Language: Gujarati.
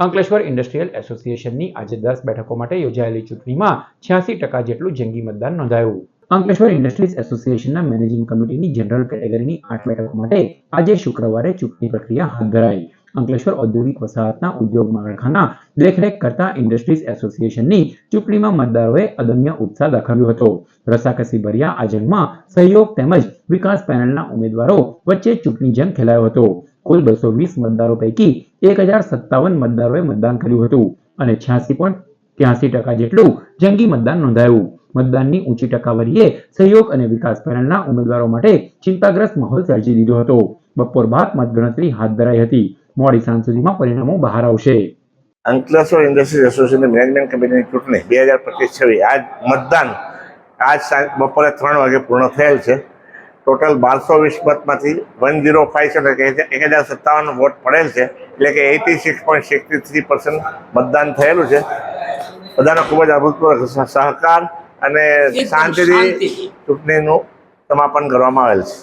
અંકલેશ્વર ઇન્ડસ્ટ્રીયલ એસોસિએશનની આજે દસ બેઠકો માટે યોજાયેલી ચૂંટણીમાં છ્યાસી ટકા જેટલું જંગી મતદાન નોંધાયું. અંકલેશ્વર ઇન્ડસ્ટ્રીઝ એસોસિએશનના મેનેજિંગ કમિટીની જનરલ કેટેગરીની આઠ બેઠકો માટે આજે શુક્રવારે ચૂંટણી પ્રક્રિયા હાથ ધરાઈ. અંકલેશ્વર ઔદ્યોગિક વસાહતના ઉદ્યોગ માળખાના દેખરેખ કરતા ઇન્ડસ્ટ્રીઝ એસોસિએશનની ચૂંટણીમાં મતદારોએ અદમ્ય ઉત્સાહ દાખવ્યો હતો. રસાકસી ભર્યા આ જંગમાં સહયોગ તેમજ વિકાસ પેનલના ઉમેદવારો વચ્ચે ચૂંટણી જંગ ખેલાયો હતો. કુલ બસો વીસ મતદારો પૈકી એક હજાર સત્તાવન મતદારોએ મતદાન કર્યું હતું અને છ્યાસી પોઈન્ટ ત્યાસી ટકા જેટલું જંગી મતદાન નોંધાયું. મતદાનની ઊંચી ટકાવારીએ સહયોગ અને વિકાસ પેનલના ઉમેદવારો માટે ચિંતાગ્રસ્ત માહોલ સર્જી દીધો હતો. બપોર બાદ મતગણતરી હાથ ધરાઈ હતી. મોડી સાંજ સુધીમાં પરિણામો બહાર આવશે. અંકલેશ્વર ઇન્ડસ્ટ્રીઝ એસોસિએશન મેનેજમેન્ટ કમિટીની ચૂંટણી બે હજાર પચીસ છવ્વીસ આજ મતદાન આજ બપોરે ત્રણ વાગે પૂર્ણ થયેલ છે. ટોટલ બારસો વીસ મતમાંથી વન ઝીરો ફાઈવ છે કે એક હજાર સત્તાવન વોટ પડેલ છે એટલે કે eighty six point sixty three percent મતદાન થયેલું છે. બધાનો ખૂબ જ અભૂતપૂર્વ સહકાર અને શાંતિથી ચૂંટણીનું સમાપન કરવામાં આવેલ છે.